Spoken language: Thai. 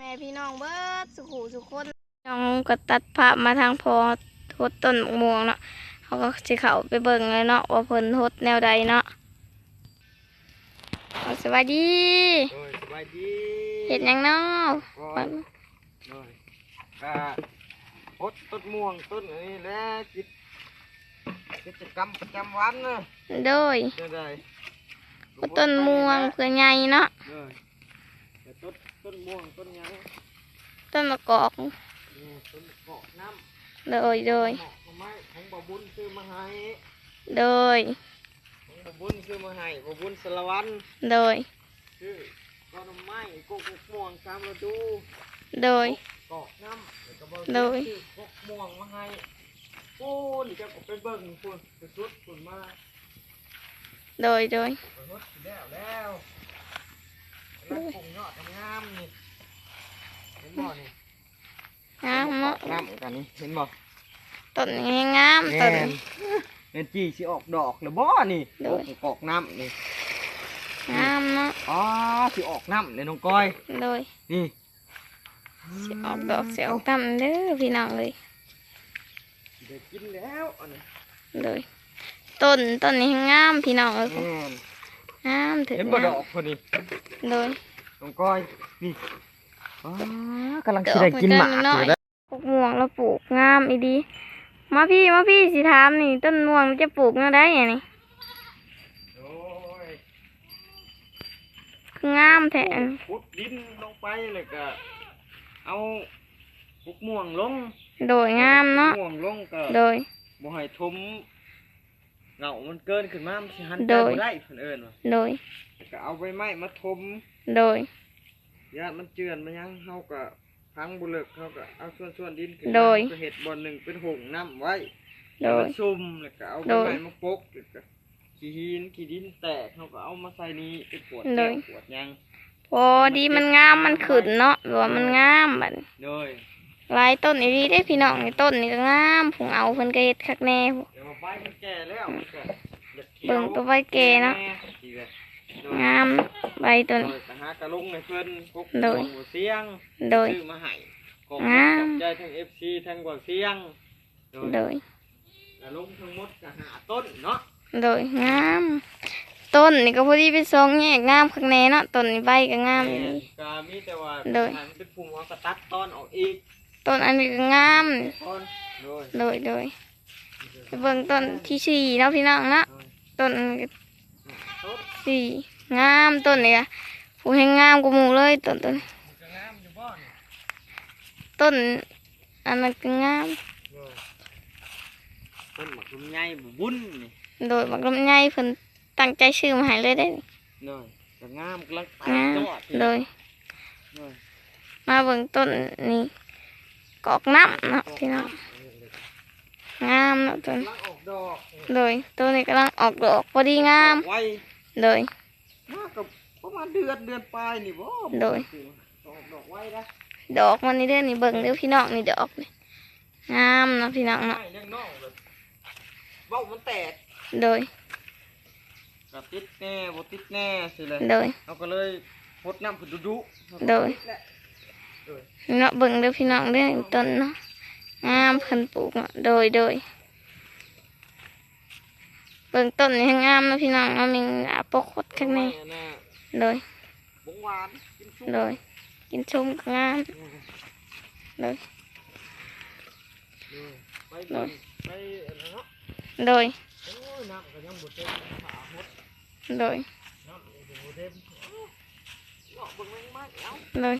แม่พี่น้องเบิดสุขุสุขคนน้องก็ตัดภาพมาทางพอทดต้นมะม่วงเนาะเขาก็สิเข้าไปเบิ่งเลยเนาะว่าเพิ่นทดแนวใดเนาะเอาสวัสดีโอ้ยสบายดีเห็ดหยังเนาะโอ้ยโอ้ยกะพดต้นม่วงต้นอันนี้แหละกิจกิจกรรมประจำวันนะโดยเด้อได้ว่าต้นม่วงเพื่อใหญ่เนาะเด้อแต่ ต้นต้นม่วงต้นหยังต้นมะกอกนี่ต้นเกาะน้ำโดยโดยเหมาะกับไม้ของบ่บุญซื้อมาให้โดยของบ่บุญซื้อมาให้บ่บุญสารวันโดยซื้อต้นไม้กกม่วงตามฤดูโดย เกาะน้ำแล้วก็บ่โดย ซื้อกกม่วงมาให้ปูนจะก็ไปเบิ่งปูนไปสุดปูนมาโดยโดย ไปรถสิแล้วแล้วแล้วปรุงยอดงามๆนี่เห็นบ่นี่งามเนาะงามเหมือนกันนี่เห็นบ่ต้นนี้งามต้นแม่นี้น เห็นจีสิออกดอกหรือบ่นี่โดย ออกน้ำนี่งามเนาะอ๋อสิออกน้ำเลยน้องก้อย โดยนี่สิออกดอกเสียออกตำเด้อพี่น้องเลยเดี๋ยวกินแล้วอันนี้โดยต้นต้นนี้งามพี่น้องเอ้ยแม่นงามถึงเห็นบ่ดงาอมกพอดีโดย น้องก้อยนี่อ๋อกำลังดอกสิได้กินหมากมันก็น้ออยยู่แล้วปลูกม่วงแล้วปลูกงามอีดี มาพี่มาพี่สิถามนี่ ต้นม่วงจะปลูกแนวใดอะนี่โอ้ยคืองามแท้ขุดดินลงไปเลยก็เอาปุกม่วงลง โดยงามเนาะม่วงลงก็โดยบ่ให้ทมเหงามันเกินขึ้นมามันสิหันโดใจยบ่ได้เพิ่นเอิ้นว่าโดยก็เอาใบไม้มาทม โดยญาติมันเจือนมันยังเฮาก็พังบ่เลิกเฮาก็เอาส่วนๆดินขึ้นโดมายก็เฮ็ดบ่อนหนึงเป็นหงน้ำไว้โดให้ยมันซุ่มแล้วก็เอาใบโดยไม้มาปกแล้วก็ขี้หินขี้ดินแตกเฮาก็เอามาใส่นี้ไปปวดโดแก้ยวปวดหยังพอดีมันงามมันขึ้นเนาะหรือว่ามันงามบัดโดยหลายต้นอีดีได้พี่น้องนี่ต้นนี่ก็งามผงเอาเพิ่นก็เฮ็ดคักแน่ เดี๋ยวมาใบมันแก่แล้วมันก็อยากขียวเบิ่งตัวใบแก่เนาะดีเลยโดยงามใบตัวโดนี้ยไปหากระลุงในเพิ่นพวกโดย หัวเสียงโดย ซื้อมาให้ขอบงามขอบใจทั้ง FC ทั้งกว่าเสียงโดย กระลุงทั้งหมดก็หาต้นเนาะโดยงาม ต้นนี่ก็พอดีไปทรงแยกงามข้างในเนาะต้นนี่ใบก็งามอีแม่ดี ก็มีแต่ว่าโดย ทางเป็นภูมิเขาก็ตัดตอนออกอีกต้นอันนี้ก็งามต้นโดยโดยโดยไปเบิ่งต้นที่สี่เนาะพี่น้องเนาะโดยต้นต้นสี่งามต้นนี่ก็ ผู้ให้งามกว่าหมู่เลยต้นต้นมันก็งามอยู่บ่นี่ต้นอันนั้นก็งามโดยต้นหมากลำไยบ่บุญนี่โดยบักลำไยเพิ่นตั้งใจชื่อมาให้เลยได้โดยก็งามกำลังตัดงามยอดนี่โดยโดยมาเบิ่งต้นนี่กอกน้ำเนาะพี่น้องงามเนาะต้นกำลังออกดอกโดยต้นนี้กำลังออกดอกพอดีงามไว้โดยมากับ ประมาณเดือนเดือนปลายนี่บ่โดยออกดอกไว้นะดอกมันนี่เด้อนี่เบิ่งเด้อพี่น้องนี่ดอกนี่งามเนาะพี่น้องเนาะไม่เลี้ยงน้องเลยเบ้ามันแตกโดยก็ติดแน่บ่ติดแน่สิเลยโดย เราก็เลยพดน้ำขึ้นดุดุโดยแหละโดยเนาะเบิ่งเด้อพี่น้องเด้อต้นเนาะ งามเพิ่นปลูกเนาะโดยโดย เบิ่งต้นนี่ให้งามเนาะพี่น้องเนาะมีอาปกคดข้างในน่ะโดยบงหวาน กินซุปโดยกินชุ่